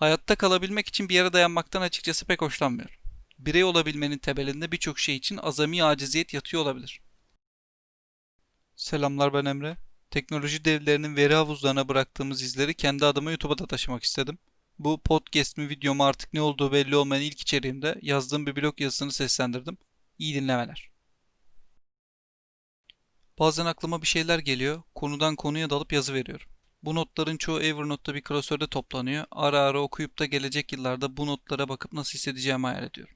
Hayatta kalabilmek için bir yere dayanmaktan açıkçası pek hoşlanmıyorum. Birey olabilmenin temelinde birçok şey için azami aciziyet yatıyor olabilir. Selamlar ben Emre. Teknoloji devlerinin veri havuzlarına bıraktığımız izleri kendi adıma YouTube'a da taşımak istedim. Bu podcast mi video mu artık ne olduğu belli olmayan ilk içeriğimde yazdığım bir blog yazısını seslendirdim. İyi dinlemeler. Bazen aklıma bir şeyler geliyor, konudan konuya dalıp yazı veriyorum. Bu notların çoğu Evernote'da bir klasörde toplanıyor. Ara ara okuyup da gelecek yıllarda bu notlara bakıp nasıl hissedeceğimi hayal ediyorum.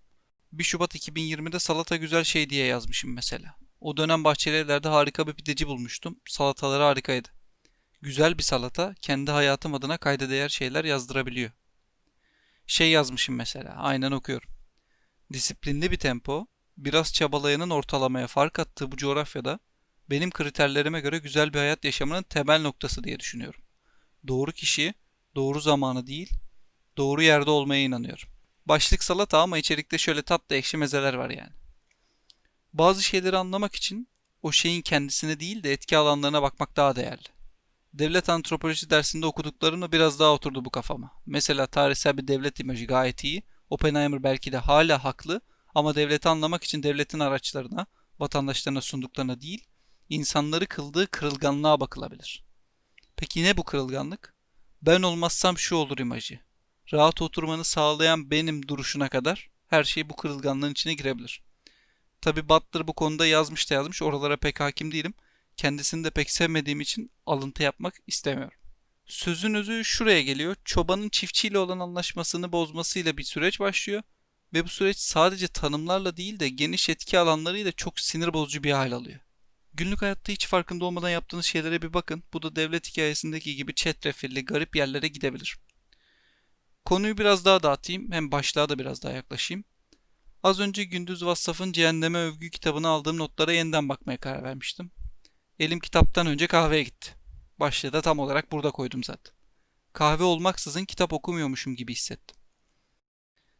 1 Şubat 2020'de salata güzel şey diye yazmışım mesela. O dönem Bahçelievler'de harika bir pideci bulmuştum. Salataları harikaydı. Güzel bir salata kendi hayatım adına kayda değer şeyler yazdırabiliyor. Şey yazmışım mesela, aynen okuyorum. Disiplinli bir tempo, biraz çabalayanın ortalamaya fark attığı bu coğrafyada benim kriterlerime göre güzel bir hayat yaşamının temel noktası diye düşünüyorum. Doğru kişi, doğru zamanı değil, doğru yerde olmaya inanıyorum. Başlık salata ama içerikte şöyle tatlı ekşi mezeler var yani. Bazı şeyleri anlamak için o şeyin kendisine değil de etki alanlarına bakmak daha değerli. Devlet antropoloji dersinde okuduklarımla biraz daha oturdu bu kafama. Mesela tarihsel bir devlet imajı gayet iyi. Oppenheimer belki de hala haklı ama devleti anlamak için devletin araçlarına, vatandaşlarına sunduklarına değil, insanları kıldığı kırılganlığa bakılabilir. Peki ne bu kırılganlık? Ben olmazsam şu olur imajı. Rahat oturmanı sağlayan benim duruşuna kadar her şey bu kırılganlığın içine girebilir. Tabi Butler bu konuda yazmış da yazmış oralara pek hakim değilim. Kendisini de pek sevmediğim için alıntı yapmak istemiyorum. Sözün özü şuraya geliyor. Çobanın çiftçiyle olan anlaşmasını bozmasıyla bir süreç başlıyor. Ve bu süreç sadece tanımlarla değil de geniş etki alanlarıyla çok sinir bozucu bir hal alıyor. Günlük hayatta hiç farkında olmadan yaptığınız şeylere bir bakın. Bu da devlet hikayesindeki gibi çetrefilli garip yerlere gidebilir. Konuyu biraz daha dağıtayım. Hem başlığa da biraz daha yaklaşayım. Az önce Gündüz Vassaf'ın Cehenneme Övgü kitabını aldığım notlara yeniden bakmaya karar vermiştim. Elim kitaptan önce kahveye gitti. Başlığı da tam olarak burada koydum zaten. Kahve olmaksızın kitap okumuyormuşum gibi hissettim.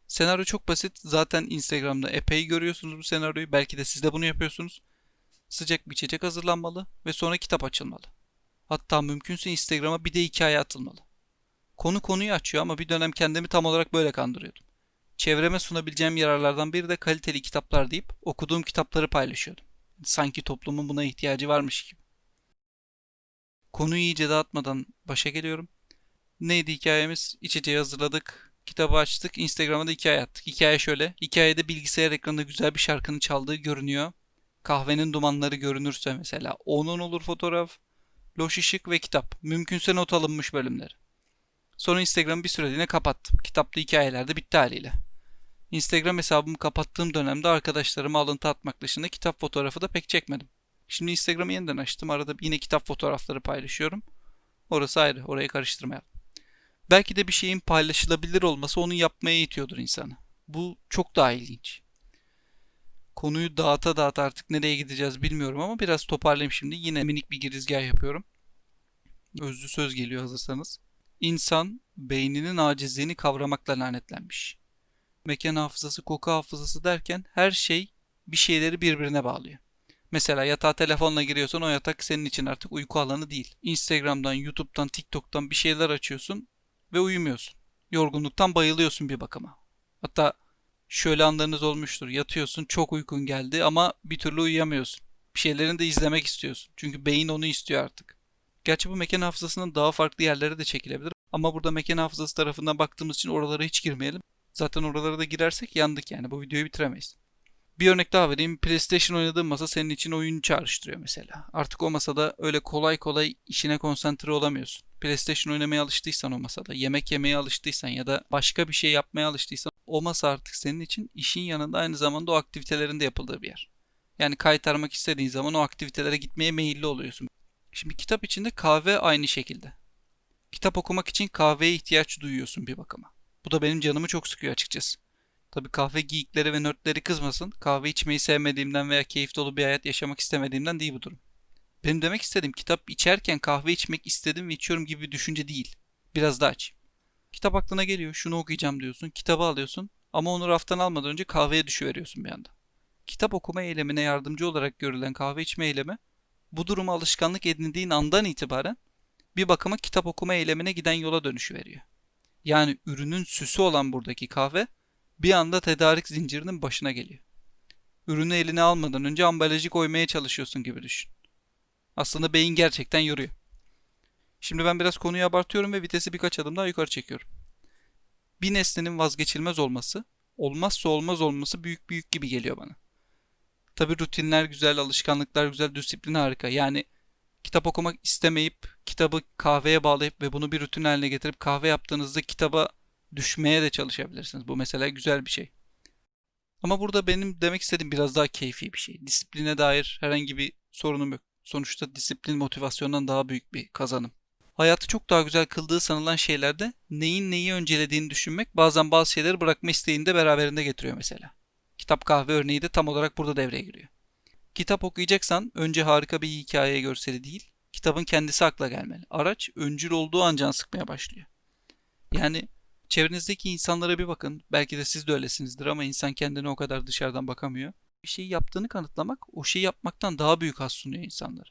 Senaryo çok basit. Zaten Instagram'da epey görüyorsunuz bu senaryoyu. Belki de siz de bunu yapıyorsunuz. Sıcak bir içecek hazırlanmalı ve sonra kitap açılmalı. Hatta mümkünse Instagram'a bir de hikaye atılmalı. Konu konuyu açıyor ama bir dönem kendimi tam olarak böyle kandırıyordum. Çevreme sunabileceğim yararlardan biri de kaliteli kitaplar deyip okuduğum kitapları paylaşıyordum. Sanki toplumun buna ihtiyacı varmış gibi. Konuyu iyice dağıtmadan başa geliyorum. Neydi hikayemiz? İçeceği hazırladık. Kitabı açtık. Instagram'a da hikaye attık. Hikaye şöyle. Hikayede bilgisayar ekranında güzel bir şarkının çaldığı görünüyor. Kahvenin dumanları görünürse mesela. Onun olur fotoğraf. Loş ışık ve kitap. Mümkünse not alınmış bölümler. Sonra Instagram'ı bir süreliğine kapattım. Kitaplı hikayeler de bitti haliyle. Instagram hesabımı kapattığım dönemde arkadaşlarıma alıntı atmak dışında kitap fotoğrafı da pek çekmedim. Şimdi Instagram'ı yeniden açtım. Arada yine kitap fotoğrafları paylaşıyorum. Orası ayrı. Orayı karıştırmayalım. Belki de bir şeyin paylaşılabilir olması onu yapmaya itiyordur insanı. Bu çok daha ilginç. Konuyu dağıta dağıta artık nereye gideceğiz bilmiyorum ama biraz toparlayayım şimdi. Yine minik bir girizgah yapıyorum. Özlü söz geliyor hazırsanız. İnsan beyninin acizliğini kavramakla lanetlenmiş. Mekan hafızası, koku hafızası derken her şey bir şeyleri birbirine bağlıyor. Mesela yatağa telefonla giriyorsan o yatak senin için artık uyku alanı değil. Instagram'dan, YouTube'dan, TikTok'tan bir şeyler açıyorsun ve uyumuyorsun. Yorgunluktan bayılıyorsun bir bakıma. Hatta şöyle anlarınız olmuştur. Yatıyorsun, çok uykun geldi ama bir türlü uyuyamıyorsun. Bir şeylerini de izlemek istiyorsun. Çünkü beyin onu istiyor artık. Gerçi bu mekan hafızasının daha farklı yerlere de çekilebilir. Ama burada mekan hafızası tarafından baktığımız için oralara hiç girmeyelim. Zaten oralara da girersek yandık yani. Bu videoyu bitiremeyiz. Bir örnek daha vereyim. PlayStation oynadığın masa senin için oyun çağrıştırıyor mesela. Artık o masada öyle kolay kolay işine konsantre olamıyorsun. PlayStation oynamaya alıştıysan o masada, yemek yemeye alıştıysan ya da başka bir şey yapmaya alıştıysan o masa artık senin için işin yanında aynı zamanda o aktivitelerin de yapıldığı bir yer. Yani kaytarmak istediğin zaman o aktivitelere gitmeye meyilli oluyorsun. Şimdi kitap içinde kahve aynı şekilde. Kitap okumak için kahveye ihtiyaç duyuyorsun bir bakıma. Bu da benim canımı çok sıkıyor açıkçası. Tabi kahve geyikleri ve nörtleri kızmasın. Kahve içmeyi sevmediğimden veya keyif dolu bir hayat yaşamak istemediğimden değil bu durum. Benim demek istediğim kitap içerken kahve içmek istedim ve içiyorum gibi bir düşünce değil. Biraz daha açayım. Kitap aklına geliyor. Şunu okuyacağım diyorsun. Kitabı alıyorsun. Ama onu raftan almadan önce kahveye düşüveriyorsun bir anda. Kitap okuma eylemine yardımcı olarak görülen kahve içme eylemi bu duruma alışkanlık edindiğin andan itibaren bir bakıma kitap okuma eylemine giden yola dönüşü veriyor. yani ürünün süsü olan buradaki kahve bir anda tedarik zincirinin başına geliyor. Ürünü eline almadan önce ambalajı koymaya çalışıyorsun gibi düşün. Aslında beyin gerçekten yoruyor. Şimdi ben biraz konuyu abartıyorum ve vitesi birkaç adım daha yukarı çekiyorum. Bir nesnenin vazgeçilmez olması, olmazsa olmaz olması büyük büyük gibi geliyor bana. Tabi rutinler güzel, alışkanlıklar güzel, disiplin harika. Yani kitap okumak istemeyip kitabı kahveye bağlayıp ve bunu bir rutin haline getirip kahve yaptığınızda kitaba düşmeye de çalışabilirsiniz. Bu mesela güzel bir şey. Ama burada benim demek istediğim biraz daha keyfi bir şey. Disipline dair herhangi bir sorunum yok. Sonuçta disiplin motivasyondan daha büyük bir kazanım. Hayatı çok daha güzel kıldığı sanılan şeylerde neyin neyi öncelediğini düşünmek bazen bazı şeyleri bırakma isteğini de beraberinde getiriyor mesela. Kitap kahve örneği de tam olarak burada devreye giriyor. Kitap okuyacaksan önce harika bir hikaye görseli değil, kitabın kendisi akla gelmeli. Araç öncül olduğu an can sıkmaya başlıyor. Yani çevrenizdeki insanlara bir bakın. Belki de siz de öylesinizdir ama insan kendine o kadar dışarıdan bakamıyor. Bir şeyi yaptığını kanıtlamak o şeyi yapmaktan daha büyük haz sunuyor insanlara.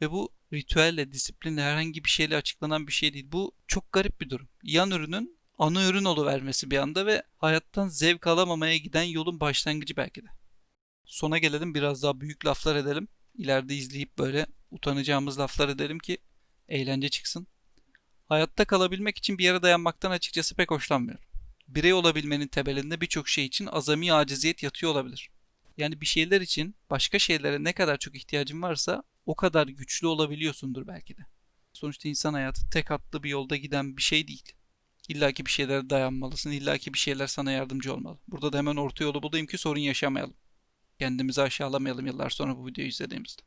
Ve bu ritüelle, disiplinle herhangi bir şeyle açıklanan bir şey değil. Bu çok garip bir durum. Yan ürünün ana ürün vermesi bir anda ve hayattan zevk alamamaya giden yolun başlangıcı belki de. Sona gelelim biraz daha büyük laflar edelim. İleride izleyip böyle utanacağımız laflar edelim ki eğlence çıksın. Hayatta kalabilmek için bir yere dayanmaktan açıkçası pek hoşlanmıyorum. Birey olabilmenin temelinde birçok şey için azami aciziyet yatıyor olabilir. Yani bir şeyler için başka şeylere ne kadar çok ihtiyacın varsa o kadar güçlü olabiliyorsundur belki de. Sonuçta insan hayatı tek hatlı bir yolda giden bir şey değil. İlla ki bir şeylere dayanmalısın, illa ki bir şeyler sana yardımcı olmalı. Burada da hemen orta yolu bulayım ki sorun yaşamayalım. Kendimizi aşağılamayalım yıllar sonra bu videoyu izlediğimizde.